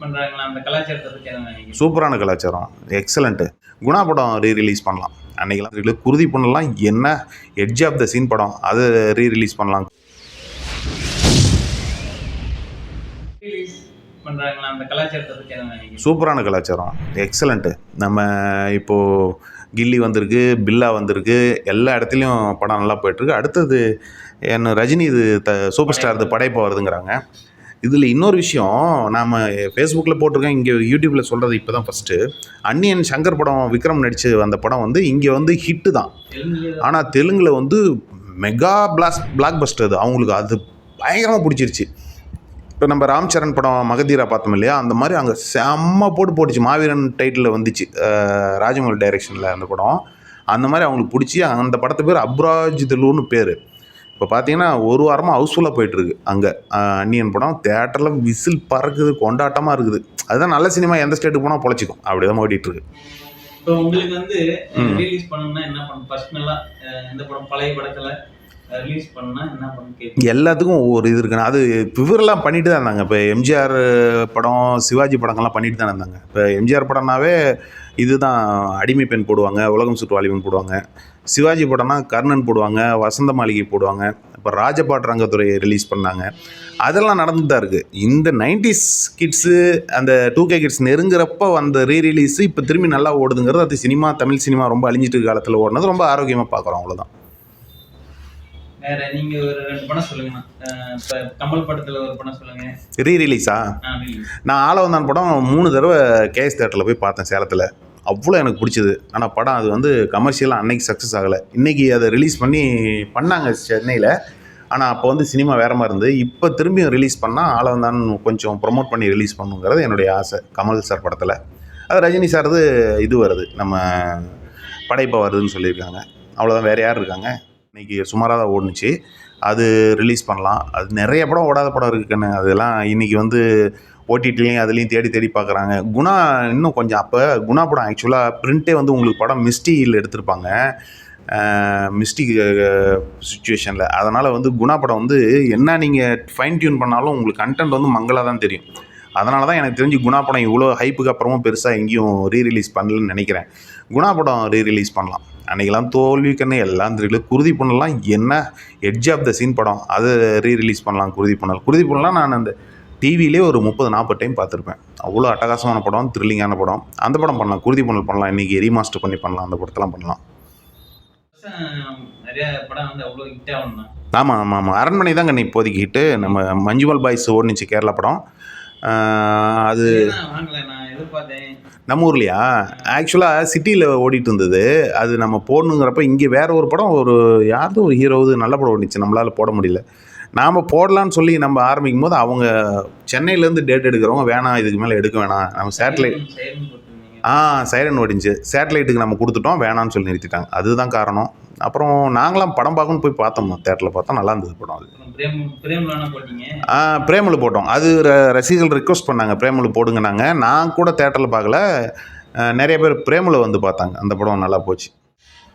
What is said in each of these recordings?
பண்றாங்களா? அந்த கலாச்சாரத்தை என்ன நினைக்கிறீங்க? சூப்பரான கலாச்சாரம். எக்ஸலண்ட்டு குணா படம் ரீ ரிலீஸ் பண்ணலாம். release- குருதி பண்ணலாம் என்ன எட்ஜ் ஆஃப் த சீன் படம். அதை ரீ ரிலீஸ் பண்ணலாம். அந்த கலாச்சாரத்தை என்ன சூப்பரான கலாச்சாரம். எக்ஸலண்ட்டு நம்ம இப்போது கில்லி வந்திருக்கு பில்லா வந்திருக்கு. எல்லா இடத்துலையும் படம் நல்லா போயிட்டுருக்கு. அடுத்தது என்ன ரஜினி இது த சூப்பர் ஸ்டார் இது படைப்பு வருதுங்கிறாங்க. இதில் இன்னொரு விஷயம் நாம் ஃபேஸ்புக்கில் போட்டிருக்கேன் இங்கே யூடியூப்பில் சொல்கிறது இப்போ தான் ஃபஸ்ட்டு அன்னியன் சங்கர் படம் விக்ரம் நடித்து வந்த படம் வந்து இங்கே வந்து ஹிட்டு தான். ஆனால் தெலுங்கில் வந்து மெகா பிளாஸ் பிளாக் பஸ்டர் அது. அவங்களுக்கு அது பயங்கரமாக பிடிச்சிருச்சு. இப்போ நம்ம ராம் சரண் படம் மகதீரா பார்த்தோம் இல்லையா? அந்த மாதிரி அங்கே செம்ம போட்டு போட்டுச்சு. மாவீரன் டைட்டில் வந்துச்சு. ராஜமௌலி டைரெக்ஷனில் அந்த படம். அந்த மாதிரி அவங்களுக்கு பிடிச்சி அந்த படத்து பேர் அப்ராஜ் தெலுன்னு பேர். இப்போ பார்த்தீங்கன்னா ஒரு வாரமாக ஹவுஸ்ஃபுல்லாக போயிட்டுருக்கு. அங்கே அன்னியன் படம் தேட்டரில் விசில் பறக்குது கொண்டாட்டமாக இருக்குது. அதுதான் நல்ல சினிமா எந்த ஸ்டேட்டுக்கு போனால் பொழைச்சிக்கும். அப்படி தான் ஓடிட்டுருக்கு. இப்போ உங்களுக்கு வந்து. ரிலீஸ் பண்ணணும்னா என்ன பண்ணணும்? பர்சனலா எந்த படம்? பழைய படத்துல? ரிலீஸ் என்ன பண்ண எல்லாத்துக்கும் ஒவ்வொரு இது இருக்குண்ணா. அது இவரெல்லாம் பண்ணிட்டு தான் இருந்தாங்க. இப்போ எம்ஜிஆர் படம் சிவாஜி படங்கள்லாம் பண்ணிட்டு தான் இருந்தாங்க. இப்போ எம்ஜிஆர் படம்னாவே இதுதான். அடிமை பெண் போடுவாங்க உலகம் சுற்றுவாளிமன் போடுவாங்க. சிவாஜி படம்னா கர்ணன் போடுவாங்க வசந்த மாளிகை போடுவாங்க. இப்போ ராஜபாட் ரங்கத்துறை ரிலீஸ் பண்ணாங்க. அதெல்லாம் நடந்துட்டு தான் இருக்குது இந்த நைன்டிஸ் கிட்ஸு அந்த டூ கே கிட்ஸ் நெருங்குறப்ப வந்த ரீ ரிலீஸு இப்போ திரும்பி நல்லா ஓடுதுங்கிறது அது சினிமா தமிழ் சினிமா ரொம்ப அழிஞ்சிட்டு இருக்க காலத்தில் ஓடுனது. ரொம்ப ஆரோக்கியமாக பார்க்குறோம் அவ்வளோதான் வேற நீங்க ஒரு ரெண்டு படம் சொல்லுங்கண்ணா. கமல் படத்துல ஒரு படம் சொல்லுங்க. ரீ ரிலீஸா நான் ஆளவந்தான் படம் மூணு தடவை கேஎஸ் தேட்டரில் போய் பார்த்தேன் சேலத்தில். அவ்வளோ எனக்கு பிடிச்சது. ஆனால் படம் அது வந்து கமர்ஷியலாக அன்னைக்கு சக்ஸஸ் ஆகலை. இன்றைக்கி அதை ரிலீஸ் பண்ணி பண்ணாங்க சென்னையில். ஆனால் அப்போ வந்து சினிமா வேறு மாதிரி இருந்தது. இப்போ திரும்பியும் ரிலீஸ் பண்ணால் ஆளவந்தான் கொஞ்சம் ப்ரொமோட் பண்ணி ரிலீஸ் பண்ணுங்கிறது என்னுடைய ஆசை. கமல் சார் படத்தில். அது ரஜினி சார்து இது வருது. நம்ம படைப்பை வருதுன்னு சொல்லியிருக்காங்க. அவ்வளோதான் வேறு யார் இருக்காங்க? இன்றைக்கி சுமாராக தான் ஓடுனுச்சு. அது ரிலீஸ் பண்ணலாம். அது நிறைய படம் ஓடாத படம் இருக்குன்னு அதெல்லாம் இன்றைக்கி வந்து ஓடிடிலையும் அதுலேயும் தேடி தேடி பார்க்குறாங்க குணா இன்னும் கொஞ்சம் அப்போ குணா படம் ஆக்சுவலாக பிரிண்ட்டே வந்து உங்களுக்கு படம் மிஸ்டியில் எடுத்திருப்பாங்க. மிஸ்டிக் சுச்சுவேஷனில் அதனால் வந்து குணா படம் வந்து என்ன நீங்கள் ஃபைன் டியூன் பண்ணாலும் உங்களுக்கு கண்டென்ட் வந்து மங்களாக தான் தெரியும். அதனால தான் எனக்கு தெரிஞ்சு குணா படம் இவ்வளோ ஹைப்புக்கு அப்புறமும் பெருசாக எங்கேயும் ரீ ரிலீஸ் பண்ணலன்னு நினைக்கிறேன். குணா படம் ரீ ரிலீஸ் பண்ணலாம் அன்றைக்கெல்லாம் தோல்விக்கன்னு எல்லாம் தெரியல குருதி பண்ணலாம் என்ன எட்ஜ் ஆஃப் த சீன் படம். அதை ரீ ரிலீஸ் பண்ணலாம் குருதி பண்ணல். குருதி பண்ணலாம் நான் அந்த டிவிலே ஒரு முப்பது நாற்பது டைம் பார்த்துருப்பேன். அவ்வளோ அட்டகாசமான படம் த்ரில்லிங்கான படம். அந்த படம் பண்ணலாம் குருதி பண்ணல் பண்ணலாம். இன்றைக்கி ரீமாஸ்டர் பண்ணி பண்ணலாம் அந்த படத்தெல்லாம் பண்ணலாம். ஆமாம் ஆமாம் ஆமாம் அரண்மனை தாங்க இப்போதைக்கு ஹிட்டு நம்ம மஞ்சுமல் பாய்ஸ் ஓடுனுச்சு கேரளா படம். அது நம்ம ஊர்லையா? ஆக்சுவலாக சிட்டியில் ஓடிட்டு இருந்தது. அது நம்ம போடணுங்கிறப்ப இங்கே வேற ஒரு படம் ஒரு யாரது ஒரு ஹீரோவது நல்ல படம் ஓடிச்சு நம்மளால் போட முடியல. நாம் போடலான்னு சொல்லி நம்ம ஆரம்பிக்கும் போது அவங்க சென்னையிலேருந்து டேட் எடுக்கிறவங்க வேணாம் இதுக்கு மேலே எடுக்க வேணாம். நம்ம சேட்டலைட் ஆ சைரன் ஓடிஞ்சு. சேட்டலைட்டுக்கு நம்ம கொடுத்துட்டோம் வேணான்னு சொல்லி நிறுத்திட்டாங்க. அதுதான் காரணம். அப்புறம் நாங்களாம் படம் பார்க்கணும்னு போய் பார்த்தோம். தேட்டரில் பார்த்தா நல்லா இருந்தது படம் அது. ஆ பிரேமலு போட்டோம். அது ரசிகர்கள் ரிக்வஸ்ட் பண்ணாங்க. பிரேமலு போடுங்கனாங்க. நான் கூட தேட்டரில் பார்க்கல. நிறைய பேர் பிரேமலு வந்து பார்த்தாங்க. அந்த படம் நல்லா போச்சு.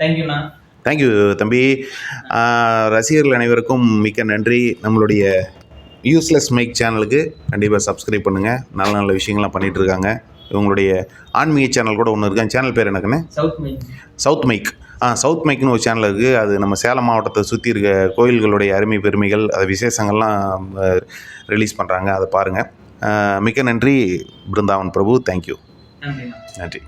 தேங்க்யூண்ணா தேங்க்யூ தம்பி. ரசிகர்கள் அனைவருக்கும் மிக்க நன்றி. நம்மளுடைய யூஸ்லெஸ் மைக் சேனலுக்கு கண்டிப்பாக சப்ஸ்கிரைப் பண்ணுங்கள் நல்ல நல்ல விஷயங்கள்லாம் பண்ணிகிட்டு இருக்காங்க. இவங்களுடைய ஆன்மீக சேனல் கூட ஒன்று இருக்கு. அந்த சேனல் பேர் எனக்குன்னு south main south mic south மைக்னு ஒரு சேனல் இருக்குது அது நம்ம சேலம் மாவட்டத்தை சுற்றி இருக்க கோயில்களுடைய அருமை பெருமைகள் அது விசேஷங்கள்லாம் ரிலீஸ் பண்ணுறாங்க அதை பாருங்கள் மிக்க நன்றி பிருந்தாவன் பிரபு. தேங்க்யூ நன்றி.